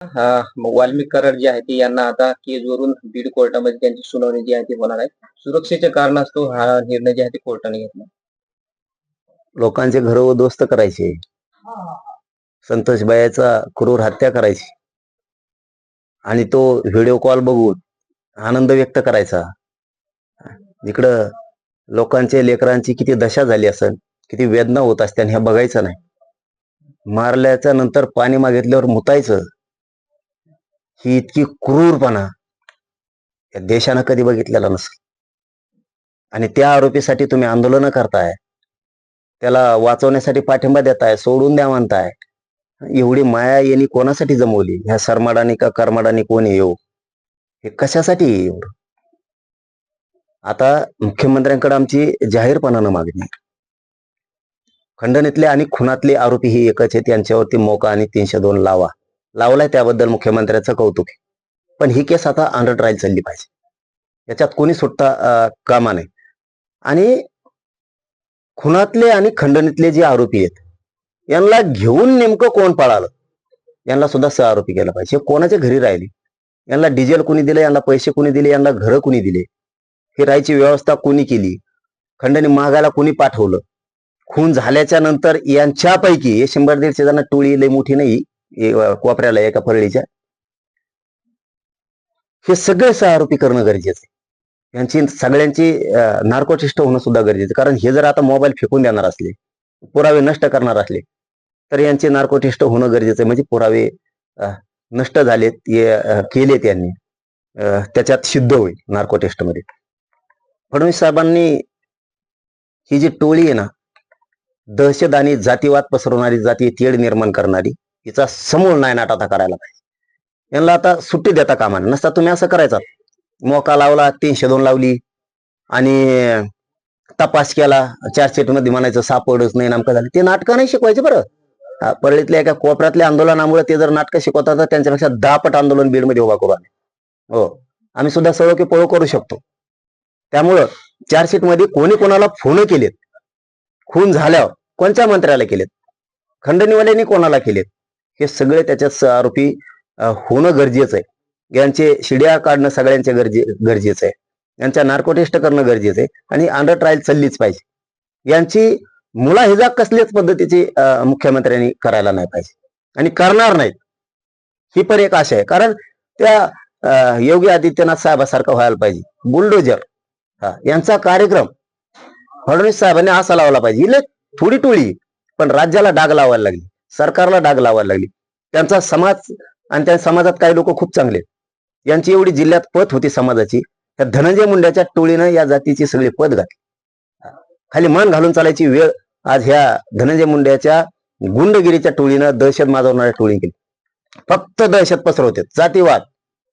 हा, वाल्मिक कराड जे आहे ते यांना आता केजवरून बीड कोर्टामध्ये त्यांची सुनावणी जी आहे ती होणार आहे. सुरक्षेच्या कारणास्तव हा निर्णय जे आहे ते कोर्टाने घेतला. लोकांचे घर उद्ध्वस्त करायचे. संतोष बायाचा क्रूर हत्या करायची. आणि तो व्हिडिओ कॉल बघून आनंद व्यक्त करायचा. इकडं लोकांचे लेकरांची किती दशा झाली असेल किती वेदना होत असत्या ह्या बघायचं नाही. मारल्याच्या नंतर पाणी मागितल्यावर मुतायचं. ही इतकी क्रूरपणा या देशानं कधी बघितलेला नसेल आणि त्या आरोपीसाठी तुम्ही आंदोलनं करताय त्याला वाचवण्यासाठी पाठिंबा देताय सोडून द्या म्हणताय एवढी माया यांनी कोणासाठी जमवली? ह्या सरमाडाने का करमाडाने कोणी येऊ हे कशासाठी येऊ एवढं? आता मुख्यमंत्र्यांकडे आमची जाहीरपणानं मागणी आहे. खंडणीतले आणि खुनातले आरोपी ही एकच आहेत यांच्यावरती मोका आणि तीनशे दोन लावा. लावलाय त्याबद्दल मुख्यमंत्र्यांचं कौतुक आहे. पण ही केस आता अंडर ट्रायल चालली पाहिजे. याच्यात कोणी सुटता कामा नये. आणि खुनातले आणि खंडणीतले जे आरोपी आहेत यांना घेऊन नेमकं कोण पळालं? यांना सुद्धा सह आरोपी केला पाहिजे. हे कोणाच्या घरी राहिले? यांना डिझेल कुणी दिले? यांना पैसे कुणी दिले? यांना घरं कुणी दिले? हे राहायची व्यवस्था कोणी केली? खंडणी मागायला कुणी पाठवलं? खून झाल्याच्यानंतर यांच्यापैकी हे शंभर दीडशे जण टोळी लई मोठी नाही कोपऱ्याला एका परळीच्या. हे सगळे सह आरोपी करणं गरजेचं आहे. यांची सगळ्यांची नार्कोटिस्ट होणं सुद्धा गरजेचं कारण हे जर आता मोबाईल फेकून देणार असले पुरावे नष्ट करणार असले तर यांचे नार्कोटिस्ट होणं गरजेचं आहे. म्हणजे पुरावे अं, नष्ट झालेत हे केलेत यांनी. त्याच्यात सिद्ध होईल नार्कोटिस्टमध्ये फडणवीस साहेबांनी ही जी टोळी आहे ना दहशत आणि जातीवाद पसरवणारी जाती तेढ निर्माण करणारी हिचा समूळ नायनाट आता करायला पाहिजे. यांना आता सुट्टी देता कामा नसता तुम्ही असं करायचा. मोका लावला तीनशे दोन लावली. आणि तपास केला. चार्जशीटमध्ये म्हणायचं सापडच नाही नामकं झालं. ते नाटकं नाही शिकवायचे बरं. परळीतल्या एका कोपऱ्यातल्या आंदोलनामुळे ते जर नाटकं शिकवतात तर त्यांच्यापेक्षा दहा पट आंदोलन बीडमध्ये उभा करू आम्ही. हो. आम्ही सुद्धा सळो की पळो करू शकतो. त्यामुळं चार्जशीटमध्ये कोणी कोणाला फोन केलेत? खून झाल्यावर कोणत्या मंत्र्याला केलेत? खंडणीवाल्यांनी कोणाला केलेत? हे सगळे त्याच्यात आरोपी होणं गरजेचं आहे. यांचे शिड्या काढणं सगळ्यांचे गरजे गरजेचं आहे. यांच्या नार्कोटेस्ट करणं गरजेचं आहे. आणि अंडर ट्रायल चाललीच पाहिजे. यांची मुलाहिजा कसल्याच पद्धतीची मुख्यमंत्र्यांनी करायला नाही पाहिजे. आणि करणार नाहीत. ही पण एक आशा आहे. कारण त्या योगी आदित्यनाथ साहेबासारखं व्हायला पाहिजे. बुलडोजर हा यांचा कार्यक्रम फडणवीस साहेबांनी असा लावला पाहिजे. इले थोडी टोळी पण राज्याला डाग लावायला लागली. सरकारला डाग लावायला लागली. त्यांचा समाज आणि त्या समाजात काही लोक खूप चांगले यांची एवढी जिल्ह्यात पत होती समाजाची. त्या धनंजय मुंड्याच्या टोळीनं या जातीची सगळी पद घातली. खाली मान घालून चालायची वेळ आज ह्या धनंजय मुंड्याच्या गुंडगिरीच्या टोळीनं दहशत माजवणाऱ्या टोळी केली. फक्त दहशत पसरवते. जातीवाद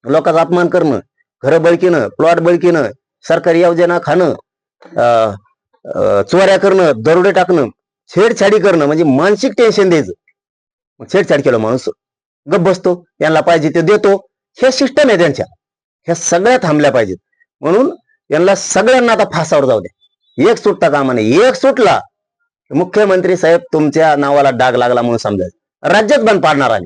लोकांचा अपमान करणं घरं बळकीनं प्लॉट बळकीनं सरकारी योजना खाणं अं, अं, चोऱ्या करणं दरोडे टाकणं छेडछाडी करणं म्हणजे मानसिक टेन्शन द्यायचं. मग छेडछाड केलं माणूस. गप बसतो यांना पाहिजे ते देतो. हे सिस्टम आहे त्यांच्या. ह्या सगळ्या थांबल्या पाहिजेत. म्हणून यांना सगळ्यांना आता फासावर जाऊ द्या. एक सुटता कामा नाही एक सुटला मुख्यमंत्री साहेब तुमच्या नावाला डाग लागला म्हणून समजायचं. राज्यात बंद पाडणार आले